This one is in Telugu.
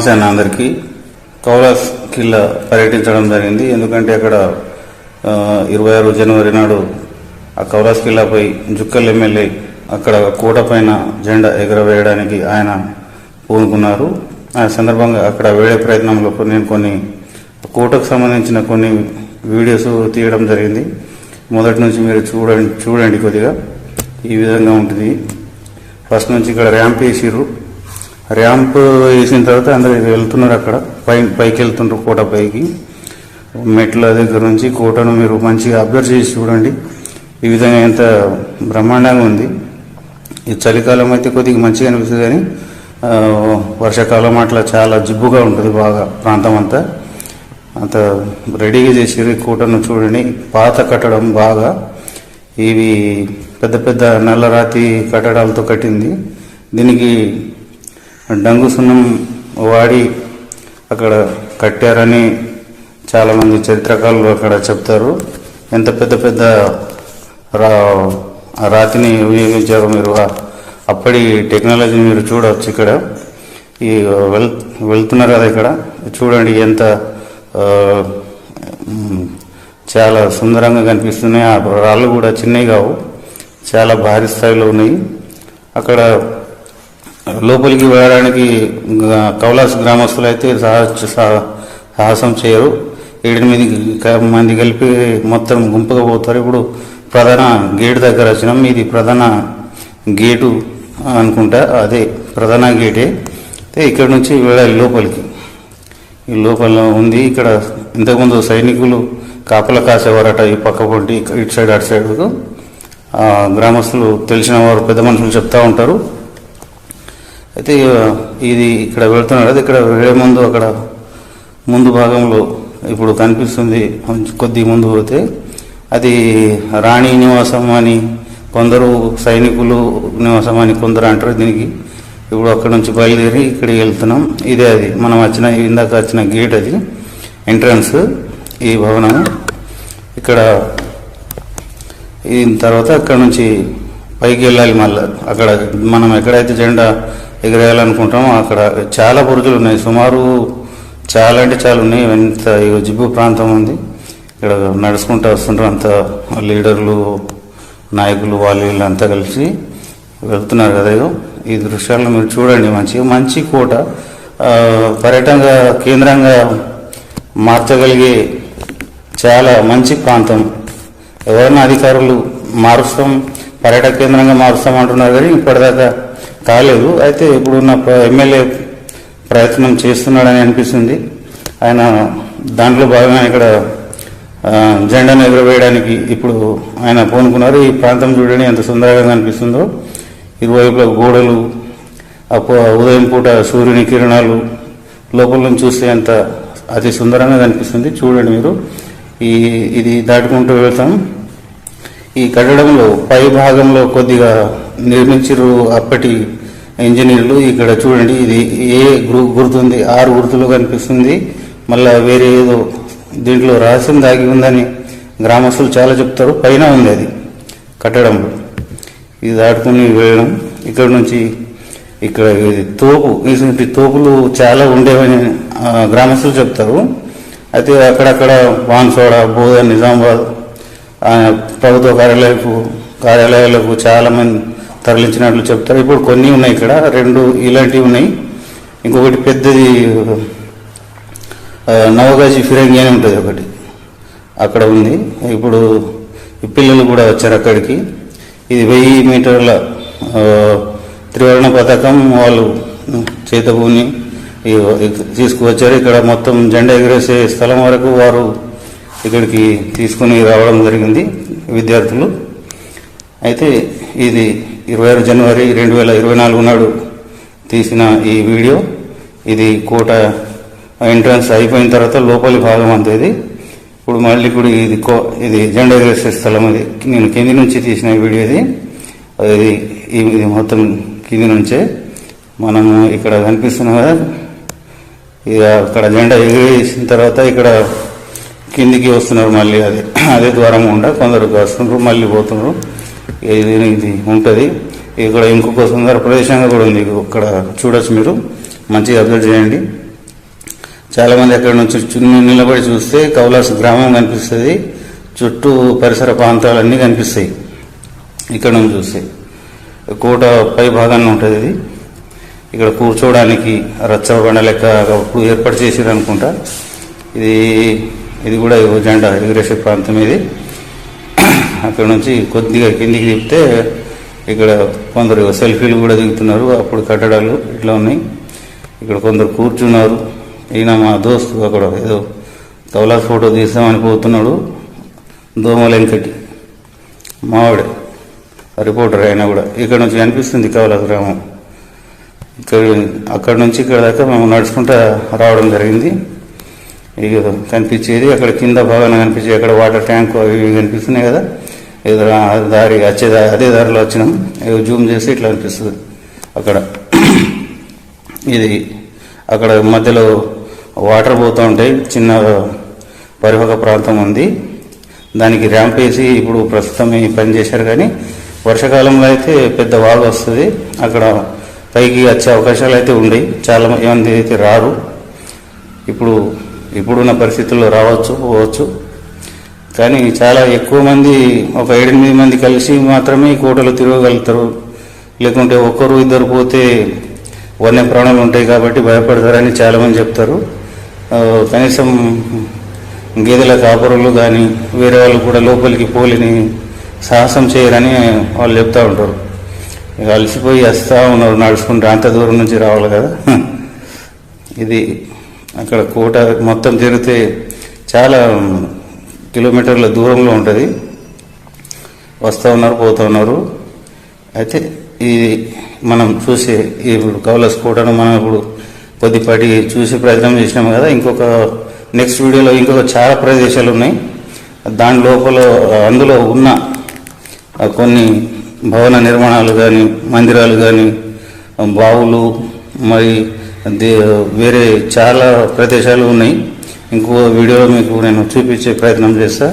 నమస్తే అన్న అందరికీ. కౌలాస్ కిల్లా పర్యటించడం జరిగింది. ఎందుకంటే అక్కడ ఇరవై ఆరు జనవరి నాడు ఆ కౌలాస్ కిల్లాపై జుక్కల్ ఎమ్మెల్యే అక్కడ కోట పైన జెండా ఎగరవేయడానికి ఆయన పూనుకున్నారు. ఆ సందర్భంగా అక్కడ వేడే ప్రయత్నంలో కొన్ని- నేను కొన్ని కోటకు సంబంధించిన కొన్ని వీడియోస్ తీయడం జరిగింది. మొదటి నుంచి మీరు చూడండి చూడండి కొద్దిగా. ఈ విధంగా ఉంటుంది. ఫస్ట్ నుంచి ఇక్కడ ర్యాంప్ వేసిర్రు. ర్యాంప్ వేసిన తర్వాత అందరు వెళ్తున్నారు అక్కడ. పై పైకి వెళ్తుండ్రు కోట పైకి. మెట్ల దగ్గర నుంచి కోటను మీరు మంచిగా అబ్జర్వ్ చేసి చూడండి. ఈ విధంగా ఎంత బ్రహ్మాండంగా ఉంది. ఈ చలికాలం అయితే కొద్దిగా మంచిగా అనిపిస్తుంది కానీ వర్షాకాలం అట్లా చాలా జిబ్బుగా ఉంటుంది బాగా ప్రాంతం అంతా. అంత రెడీగా చేసిర్రు కూటను కోటను చూడండి. పాత కట్టడం బాగా. ఇవి పెద్ద పెద్ద నల్లరాతి కట్టడాలతో కట్టింది. దీనికి డంగు సున్నం వాడి అక్కడ కట్టారని చాలామంది చరిత్రకారులు అక్కడ చెప్తారు. ఎంత పెద్ద పెద్ద రా రాతిని ఉపయోగించారు మీరు అప్పటి టెక్నాలజీ మీరు చూడవచ్చు ఇక్కడ. ఈ వెల్ వెళ్తున్నారు కదా ఇక్కడ. చూడండి ఎంత చాలా సుందరంగా కనిపిస్తున్నాయి. ఆ రాళ్ళు కూడా చిన్నవి కావు. చాలా భారీ స్థాయిలో ఉన్నాయి. అక్కడ లోపలికి వెళ్ళడానికి కౌలాస్ గ్రామస్తులు అయితే సా- సాహసం చేయరు. ఏడెనిమిది మంది కలిపి మొత్తం గుంపుగా పోతారు. ఇప్పుడు ప్రధాన గేటు దగ్గర వచ్చినాం. ఇది ప్రధాన గేటు అనుకుంటా. అదే ప్రధాన గేటే. అయితే ఇక్కడ నుంచి వెళ్ళాలి లోపలికి. ఈ లోపల ఉంది. ఇక్కడ ఇంతకుముందు సైనికులు కాపల కాసేవారట ఈ పక్క పొంటి ఇటు సైడ్ అటు సైడ్. గ్రామస్తులు తెలిసిన వారు పెద్ద మనుషులు చెప్తూ ఉంటారు. అయితే ఇది ఇక్కడ వెళ్తున్నారు కదా ఇక్కడ వెళ్ళే ముందు అక్కడ ముందు భాగంలో ఇప్పుడు కనిపిస్తుంది. కొద్ది ముందు పోతే అది రాణి నివాసం అని కొందరు సైనికులు నివాసం అని కొందరు అంటారు దీనికి. ఇప్పుడు అక్కడ నుంచి బయలుదేరి ఇక్కడికి వెళ్తున్నాం. ఇదే అది. మనం వచ్చిన ఇందాక వచ్చిన గేట్ అది. ఎంట్రన్స్ ఈ భవనం. ఇక్కడ దీని తర్వాత అక్కడ నుంచి పైకి వెళ్ళాలి మళ్ళీ. అక్కడ మనం ఎక్కడైతే జెండా ఎగిరేయాలనుకుంటాం అక్కడ చాలా బురుజులు ఉన్నాయి. సుమారు చాలా అంటే చాలా ఉన్నాయి. ఎంత జిబ్బు ప్రాంతం ఉంది. ఇక్కడ నడుచుకుంటూ వస్తుంటారు అంత లీడర్లు నాయకులు వాళ్ళు వీళ్ళు అంతా కలిసి వెళ్తున్నారు కదా ఇగో. ఈ దృశ్యాలను మీరు చూడండి మంచిగా. మంచి కోట. పర్యటన కేంద్రంగా మార్చగలిగే చాలా మంచి ప్రాంతం. ఎవరైనా అధికారులు మారుస్తాం పర్యాటక కేంద్రంగా మారుస్తాం అంటున్నారు కానీ ఇప్పటిదాకా కాలేదు. అయితే ఇప్పుడు నా ఎమ్మెల్యే ప్రయత్నం చేస్తున్నాడని అనిపిస్తుంది. ఆయన దాంట్లో భాగంగా ఇక్కడ జెండాను ఎగురవేయడానికి ఇప్పుడు ఆయన పూనుకున్నారు. ఈ ప్రాంతం చూడండి ఎంత సుందరంగా అనిపిస్తుందో. ఇరువైపుల గోడలు ఉదయం పూట సూర్యుని కిరణాలు లోపల నుంచి చూస్తే ఎంత అతి సుందరంగా కనిపిస్తుంది చూడండి మీరు. ఈ ఇది దాటుకుంటూ వెళ్తాం. ఈ కట్టడంలో పై భాగంలో కొద్దిగా నిర్మించారు అప్పటి ఇంజనీర్లు. ఇక్కడ చూడండి ఇది ఏ గు- గుర్తుంది ఆరు గుర్తులు కనిపిస్తుంది. మళ్ళా వేరే ఏదో దీంట్లో రహస్యం దాగి ఉందని గ్రామస్తులు చాలా చెప్తారు. పైన ఉంది అది కట్టడంలో. ఇది దాటుకుని వెళ్ళడం. ఇక్కడ నుంచి ఇక్కడ ఇది తోపు ఇటువంటి తోపులు చాలా ఉండేవని గ్రామస్తులు చెప్తారు. అయితే అక్కడక్కడ వాన్సోడ బోధ నిజామాబాద్ ప్రభుత్వ కార్యాలయపు కార్యాలయాలకు చాలా మంది తరలించినట్లు చెప్తారు. ఇప్పుడు కొన్ని ఉన్నాయి ఇక్కడ. రెండు ఇలాంటివి ఉన్నాయి. ఇంకొకటి పెద్దది నవగాజీ ఫిరంగి అని ఉంటుంది ఒకటి. అక్కడ ఉంది. ఇప్పుడు పిల్లలు కూడా వచ్చారు అక్కడికి. ఇది వెయ్యి మీటర్ల త్రివర్ణ పథకం వాళ్ళు చేతభూని తీసుకువచ్చారు. ఇక్కడ మొత్తం జెండా ఎగిరేసే స్థలం వరకు వారు ఇక్కడికి తీసుకుని రావడం జరిగింది విద్యార్థులు. అయితే ఇది ఇరవై ఆరు జనవరి రెండు వేల ఇరవై నాలుగు నాడు తీసిన ఈ వీడియో. ఇది కోట ఎంట్రన్స్ అయిపోయిన తర్వాత లోపలి భాగం అంతా ఇది. ఇప్పుడు మళ్ళీ కూడా ఇది కో ఇది జెండా ఎగరేసే స్థలం ఇది. నేను కింది నుంచి తీసిన వీడియో ఇది. అది ఇది మొత్తం కింది నుంచే. మనము ఇక్కడ కనిపిస్తున్నాం కదా ఇక అక్కడ జెండా ఎగిరేసిన తర్వాత ఇక్కడ కిందికి వస్తున్నారు మళ్ళీ అది అదే ద్వారం ఉండ కొందరు వస్తున్నారు మళ్ళీ పోతున్నారు. ఇది ఇది ఉంటుంది. ఇక్కడ ఇంకొక సుందర ప్రదేశంగా కూడా ఉంది. ఇక్కడ చూడొచ్చు మీరు. మంచిగా అబ్జర్వ్ చేయండి. చాలామంది అక్కడ నుంచి నిలబడి చూస్తే కౌలాస్ గ్రామం కనిపిస్తుంది. చుట్టూ పరిసర ప్రాంతాలన్నీ కనిపిస్తాయి. ఇక్కడ నుంచి చూస్తే. కోట పై భాగాన్ని ఉంటుంది ఇది. ఇక్కడ కూర్చోవడానికి రచ్చబండ లెక్క అప్పుడు ఏర్పాటు చేసారు అనుకుంటా ఇది ఇది కూడా ఓ జెండా ఎగురేసే ప్రాంతం ఇది. అక్కడ నుంచి కొద్దిగా కిందికి దిగితే ఇక్కడ కొందరు సెల్ఫీలు కూడా దిగుతున్నారు. అప్పుడు కట్టడాలు ఇట్లా ఉన్నాయి. ఇక్కడ కొందరు కూర్చున్నారు. ఈయన మా దోస్తు అక్కడ ఏదో కౌలా ఫోటో తీస్తామని పోతున్నాడు. దోమలెంకటి మావాడే రిపోర్టర్ అయినా కూడా. ఇక్కడ నుంచి కనిపిస్తుంది కౌలా గ్రామం. ఇక్కడ అక్కడ నుంచి ఇక్కడ దాకా మేము నడుచుకుంటా రావడం జరిగింది. ఇది కనిపించేది అక్కడ కింద భాగాన కనిపించేది అక్కడ వాటర్ ట్యాంక్ అవి ఇవి కనిపిస్తున్నాయి కదా. ఏదో దారి వచ్చే అదే దారిలో వచ్చినాం. ఏదో జూమ్ చేసి ఇట్లా అనిపిస్తుంది అక్కడ. ఇది అక్కడ మధ్యలో వాటర్ పోతూ ఉంటాయి. చిన్న పరివాహక ప్రాంతం ఉంది. దానికి ర్యాంప్ వేసి ఇప్పుడు ప్రస్తుతం పని చేశారు కానీ వర్షాకాలంలో అయితే పెద్ద వాగు వస్తుంది. అక్కడ పైకి వచ్చే అవకాశాలు అయితే ఉండేవి చాలా మంది అయితే రారు. ఇప్పుడు ఇప్పుడున్న పరిస్థితుల్లో రావచ్చు పోవచ్చు. కానీ చాలా ఎక్కువ మంది ఒక ఏడెనిమిది మంది కలిసి మాత్రమే కోటలు తిరగగలుగుతారు. లేకుంటే ఒక్కరు ఇద్దరు పోతే వన్య ప్రాణాలు ఉంటాయి కాబట్టి భయపడతారని చాలామంది చెప్తారు. కనీసం గేదెల కాపురులు కానీ వేరే వాళ్ళు కూడా లోపలికి పోలిని సాహసం చేయరని వాళ్ళు చెప్తా ఉంటారు. కలిసిపోయి అలసిపోయి వస్తూ ఉన్నారు నడుచుకుంటే అంత దూరం నుంచి రావాలి కదా. ఇది అక్కడ కోట మొత్తం తిరిగితే చాలా కిలోమీటర్ల దూరంలో ఉంటుంది. వస్తూ ఉన్నారు పోతూ ఉన్నారు. అయితే ఈ మనం చూసే ఇప్పుడు కౌలస్ కోటను మనం ఇప్పుడు కొద్దిపాటి చూసి ప్రయత్నం చేసినాం కదా. ఇంకొక నెక్స్ట్ వీడియోలో ఇంకొక చాలా ప్రదేశాలు ఉన్నాయి. దాని లోపల అందులో ఉన్న కొన్ని భవన నిర్మాణాలు కానీ మందిరాలు కానీ బావులు మరి వేరే చాలా ప్రదేశాలు ఉన్నాయి. ఇంకో వీడియోలో మీకు నేను చూపించే ప్రయత్నం చేస్తా.